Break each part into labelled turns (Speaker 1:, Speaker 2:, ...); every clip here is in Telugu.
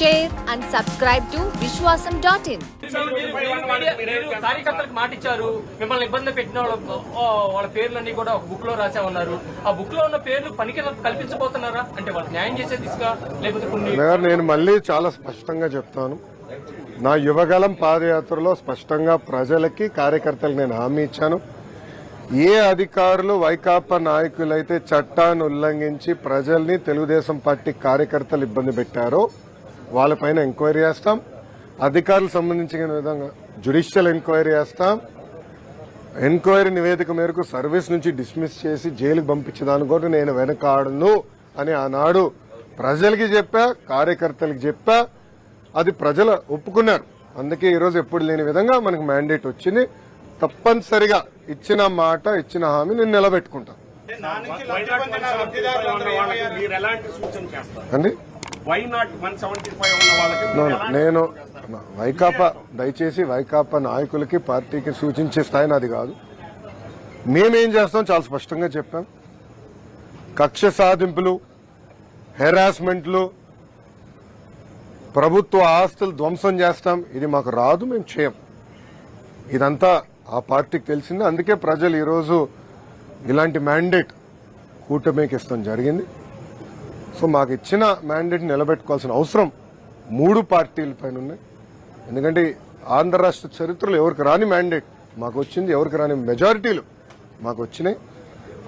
Speaker 1: share and subscribe to Vishwasam.in.
Speaker 2: మీరు కార్యకర్తలకు మాట ఇచ్చారు. మిమ్మల్ని ఇబ్బంది పెట్టిన వాళ్ళ వాళ్ళ పేర్లన్నీ కూడా ఒక బుక్లో రాసామన్నారు ఆ బుక్లో ఉన్న పేర్లు పనికి కల్పించబోతున్నారా? అంటే వాళ్ళకి న్యాయం చేసే దిశగా లేకపోతే
Speaker 3: నేను మళ్ళీ చాలా స్పష్టంగా చెప్తాను. నా యువగలం పాదయాత్రలో స్పష్టంగా ప్రజలకి కార్యకర్తలకు నేను హామీ ఇచ్చాను. ఏ అధికారులు వైకాపా నాయకులైతే చట్టాన్ని ఉల్లంఘించి ప్రజల్ని తెలుగుదేశం పార్టీ కార్యకర్తలు ఇబ్బంది పెట్టారో వాళ్ళపైన ఎంక్వైరీ చేస్తాం. అధికారులకు సంబంధించిన విధంగా జ్యుడిషియల్ ఎంక్వైరీ చేస్తాం. ఎంక్వైరీ నివేదిక మేరకు సర్వీస్ నుంచి డిస్మిస్ చేసి జైలుకు పంపించడానికి కూడా నేను వెనకాడను అని ఆనాడు ప్రజలకి చెప్పా కార్యకర్తలకు చెప్పా. అది ప్రజలు ఒప్పుకున్నారు. అందుకే ఈరోజు ఎప్పుడు లేని విధంగా మనకు మ్యాండేట్ వచ్చింది. తప్పనిసరిగా ఇచ్చిన మాట ఇచ్చిన హామీ నేను నిలబెట్టుకుంటాను.
Speaker 4: మీరు ఎలాంటి సూచన చేస్తారు?
Speaker 3: అండి?
Speaker 4: Why not one seventy five ఉన్న వాళ్ళకి
Speaker 3: No, no, నేను వైకాపా దయచేసి వైకాపా నాయకులకి పార్టీకి సూచించే స్థాయి నాది కాదు. మేమేం చేస్తాం చాలా స్పష్టంగా చెప్పాం. కక్ష సాధింపులు హెరాస్మెంట్లు ప్రభుత్వ ఆస్తులు ధ్వంసం చేస్తాం. ఇది మాకు రాదు మేము చేయం. ఇదంతా ఆ పార్టీకి తెలిసింది. అందుకే ప్రజలు ఈరోజు ఇలాంటి మ్యాండేట్ కూటమికి ఇస్తాం జరిగింది. సో మాకు ఇచ్చిన మ్యాండేట్ నిలబెట్టుకోవాల్సిన అవసరం మూడు పార్టీల పైన ఉన్నాయి ఎందుకంటే ఆంధ్ర రాష్ట్ర చరిత్రలో ఎవరికి రాని మ్యాండేట్ మాకు వచ్చింది ఎవరికి రాని మెజారిటీలు మాకు వచ్చినాయి.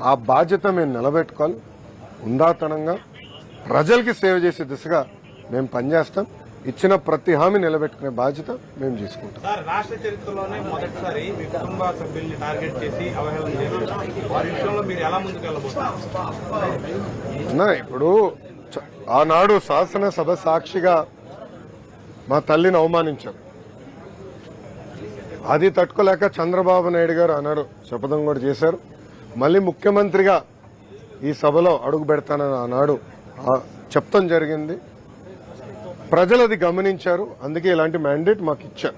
Speaker 3: ఆ బాధ్యత మేము నిలబెట్టుకోవాలి. ఉందాతనంగా ప్రజలకి సేవ చేసే దిశగా మేము పనిచేస్తాం. ఇచ్చిన ప్రతి హామీ నిలబెట్టుకునే బాధ్యత మేము తీసుకుంటాం.
Speaker 5: సార్ రాష్ట్ర చరిత్రలోనే మొదటిసారి మీ కుటుంబ సభ్యుల్ని టార్గెట్ చేసి అవహేళన చేశారు వారి విషయంలో మీరు ఎలా
Speaker 3: ఇప్పుడు ఆనాడు శాసనసభ సాక్షిగా మా తల్లిని అవమానించారు. అది తట్టుకోలేక చంద్రబాబు నాయుడు గారు ఆనాడు శపథం కూడా చేశారు. మళ్ళీ ముఖ్యమంత్రిగా ఈ సభలో అడుగు పెడతానని ఆనాడు చెప్తాం జరిగింది. ప్రజలు అది గమనించారు. అందుకే ఇలాంటి మ్యాండేట్ మాకు ఇచ్చారు.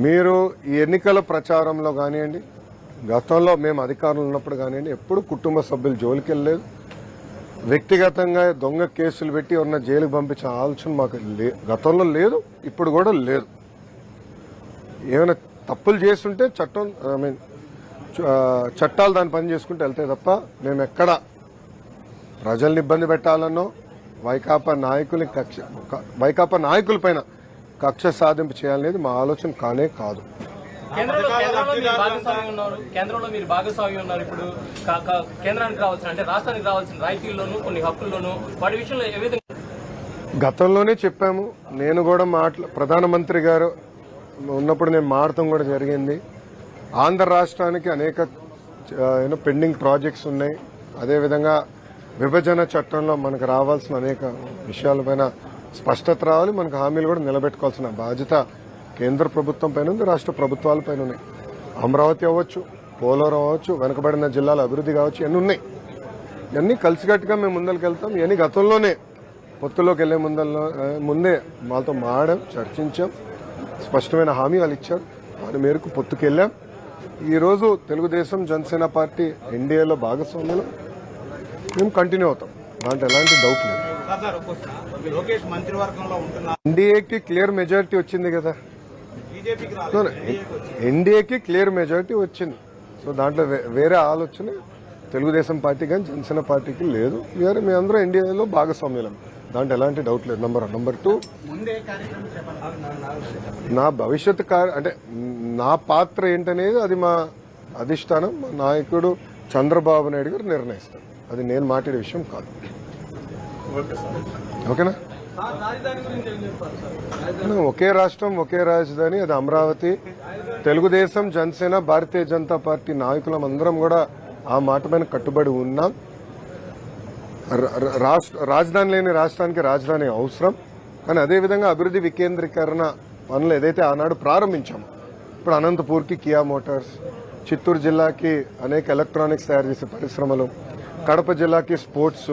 Speaker 3: మీరు ఈ ఎన్నికల ప్రచారంలో కానివ్వండి గతంలో మేము అధికారంలో ఉన్నప్పుడు కానివ్వండి ఎప్పుడు కుటుంబ సభ్యులు జోలికి వెళ్ళలేదు. వ్యక్తిగతంగా దొంగ కేసులు పెట్టి ఉన్న జైలుకు పంపించిన ఆలోచన మాకు లే- గతంలో లేదు ఇప్పుడు కూడా లేదు. ఏమైనా తప్పులు చేస్తుంటే చట్టం ఐ మీన్ చట్టాలు దాని పని చేసుకుంటూ వెళ్తాయి తప్ప మేము ఎక్కడ ప్రజల్ని ఇబ్బంది పెట్టాలనో వైకాపా నాయకులు కక్ష వైకాపా నాయకుల పైన కక్ష సాధింపు చేయాలనేది మా ఆలోచన కానే కాదు.
Speaker 2: కేంద్రంలో కేంద్రంలో మీరు భాగస్వామి ఉన్నారు. కేంద్రంలో మీరు భాగస్వామి ఉన్నారు ఇప్పుడు. కా- కా- కేంద్రానికి రావాల్సిన అంటే రాష్ట్రానికి రావాల్సిన రాయితీల్లోనూ కొన్ని హక్కుల్లోనూ వాటి విషయంలో ఏ విధంగా
Speaker 3: గతంలోనే చెప్పాము. నేను కూడా మాట్లా ప్రధానమంత్రి గారు ఉన్నప్పుడు నేను మాడటం కూడా జరిగింది. ఆంధ్ర రాష్ట్రానికి అనేక పెండింగ్ ప్రాజెక్ట్స్ ఉన్నాయి. అదేవిధంగా విభజన చట్టంలో మనకు రావాల్సిన అనేక విషయాలపైన స్పష్టత రావాలి మనకు హామీలు కూడా నిలబెట్టుకోవాల్సిన బాధ్యత కేంద్ర ప్రభుత్వం పైన ఉంది రాష్ట్ర ప్రభుత్వాల పైన ఉన్నాయి. అమరావతి అవ్వచ్చు పోలవరం అవ్వచ్చు వెనుకబడిన జిల్లాల అభివృద్ధి కావచ్చు ఇవన్నీ ఉన్నాయి. ఇవన్నీ కలిసికట్టుగా మేము ముందరికి వెళ్తాం. ఇవన్నీ గతంలోనే పొత్తులోకి వెళ్ళే ముందల్లో ముందే మాతో మాడాం చర్చించాం. స్పష్టమైన హామీ వాళ్ళు ఇచ్చారు. దాని మేరకు పొత్తుకెళ్ళాం. ఈరోజు తెలుగుదేశం జనసేన పార్టీ ఎన్డీఏలో భాగస్వామ్యంలో మేము కంటిన్యూ అవుతాం. దాంట్లో ఎలాంటి డౌట్ లేదు. ఎన్డీఏకి క్లియర్ మెజారిటీ వచ్చింది కదా. ఎన్డీఏకి క్లియర్ మెజారిటీ వచ్చింది. సో దాంట్లో వేరే ఆలోచన తెలుగుదేశం పార్టీ కానీ జనసేన పార్టీకి లేదు. వేరే మీ అందరూ ఎన్డీఏలో భాగస్వామ్యులం. దాంట్లో ఎలాంటి డౌట్ లేదు. నంబర్ నంబర్ టూ నా భవిష్యత్ అంటే నా పాత్ర ఏంటనేది అది మా అధిష్టానం మా నాయకుడు చంద్రబాబు నాయుడు గారు నిర్ణయిస్తారు. అది నేను మాట్లాడే విషయం కాదు. ఓకేనా? ఒకే రాష్ట్రం ఒకే రాజధాని అది అమరావతి తెలుగుదేశం జనసేన భారతీయ జనతా పార్టీ నాయకులం అందరం కూడా ఆ మాట పైన కట్టుబడి ఉన్నాం. రాజధాని లేని రాష్ట్రానికి రాజధాని అవసరం. కానీ అదేవిధంగా అభివృద్ధి వికేంద్రీకరణ పనులు ఏదైతే ఆనాడు ప్రారంభించామో ఇప్పుడు అనంతపూర్కి కియా మోటార్స్ చిత్తూరు జిల్లాకి అనేక ఎలక్ట్రానిక్స్ తయారు చేసే పరిశ్రమలు కడప జిల్లాకి స్పోర్ట్స్.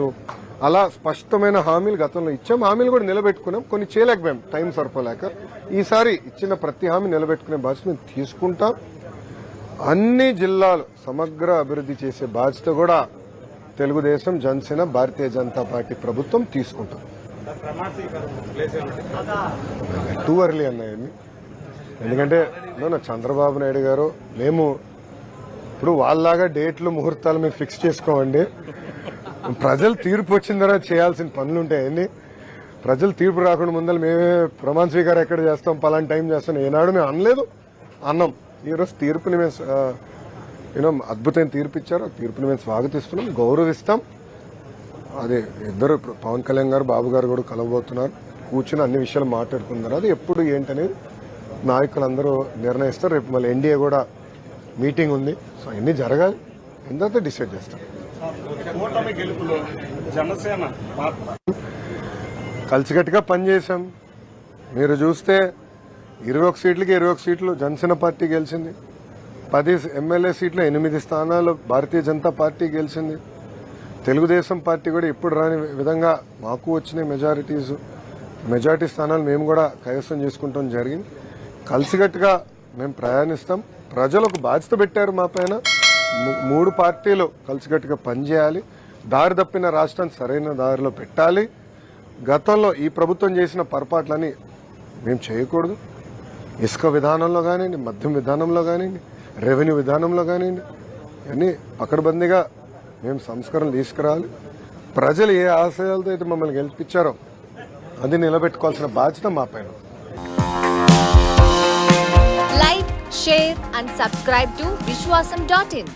Speaker 3: అలా స్పష్టమైన హామీలు గతంలో ఇచ్చాం. హామీలు కూడా నిలబెట్టుకున్నాం. కొన్ని చేయలేకపోయాం. టైం సరిపోలేక. ఈసారి ఇచ్చిన ప్రతి హామీ నిలబెట్టుకునే బాధ్యత మేము తీసుకుంటాం. అన్ని జిల్లాలు సమగ్ర అభివృద్ధి చేసే బాధ్యత కూడా తెలుగుదేశం జనసేన భారతీయ జనతా పార్టీ ప్రభుత్వం తీసుకుంటాం. Too early అన్నాయండి. ఎందుకంటే నో, చంద్రబాబు నాయుడు గారు మేము ఇప్పుడు వాళ్ళలాగా డేట్లు ముహూర్తాలు మేము ఫిక్స్ చేసుకోమండి. ప్రజలు తీర్పు వచ్చిన తర్వాత చేయాల్సిన పనులు ఉంటాయండి ప్రజలు తీర్పు రాకుండా ముందర మేమే ప్రమాణ స్వీకారం ఎక్కడ చేస్తాం పలానా టైం చేస్తాం ఏనాడు మేము అనలేదు. అన్నాం. ఈరోజు తీర్పుని మేము యూనో అద్భుతమైన తీర్పు ఇచ్చారు. తీర్పుని మేము స్వాగతిస్తున్నాం గౌరవిస్తాం. అదే ఇద్దరు పవన్ కళ్యాణ్ గారు బాబు గారు కూడా కలవబోతున్నారు. కూర్చుని అన్ని విషయాలు మాట్లాడుకున్నారు అది ఎప్పుడు ఏంటనేది నాయకులందరూ నిర్ణయిస్తారు. రేపు మళ్ళీ ఎన్డీఏ కూడా మీటింగ్ ఉంది. సో అన్ని జరగాలి? అయిన తర్వాత డిసైడ్ చేస్తాం.
Speaker 4: జనసేన
Speaker 3: కలిసికట్టుగా పనిచేసాం మీరు చూస్తే ఇరవై ఒక సీట్లకి ఇరవై ఒక సీట్లు జనసేన పార్టీ గెలిచింది. పది ఎమ్మెల్యే సీట్లు ఎనిమిది స్థానాలు భారతీయ జనతా పార్టీ గెలిచింది. తెలుగుదేశం పార్టీ కూడా ఇప్పుడు రాని విధంగా మాకు వచ్చిన మెజారిటీస్ మెజారిటీ స్థానాలు మేము కూడా కైవసం చేసుకుంటాం జరిగింది. కలిసికట్టుగా మేము ప్రయాణిస్తాం. ప్రజలకు బాధ్యత పెట్టారు మా పైన. మూడు పార్టీలు కలిసికట్టుగా పనిచేయాలి. దారి తప్పిన రాష్ట్రాన్ని సరైన దారిలో పెట్టాలి. గతంలో ఈ ప్రభుత్వం చేసిన పొరపాట్లని మేము చేయకూడదు. ఇసుక విధానంలో కానివ్వండి మద్యం విధానంలో కానివ్వండి రెవెన్యూ విధానంలో కానివ్వండి ఇవన్నీ పకడ్బందీగా మేము సంస్కరణలు తీసుకురావాలి ప్రజలు ఏ ఆశయాలతో అయితే మమ్మల్ని గెలిపించారో అది నిలబెట్టుకోవాల్సిన బాధ్యత మా పైన
Speaker 1: share and subscribe to Vishwasam.in.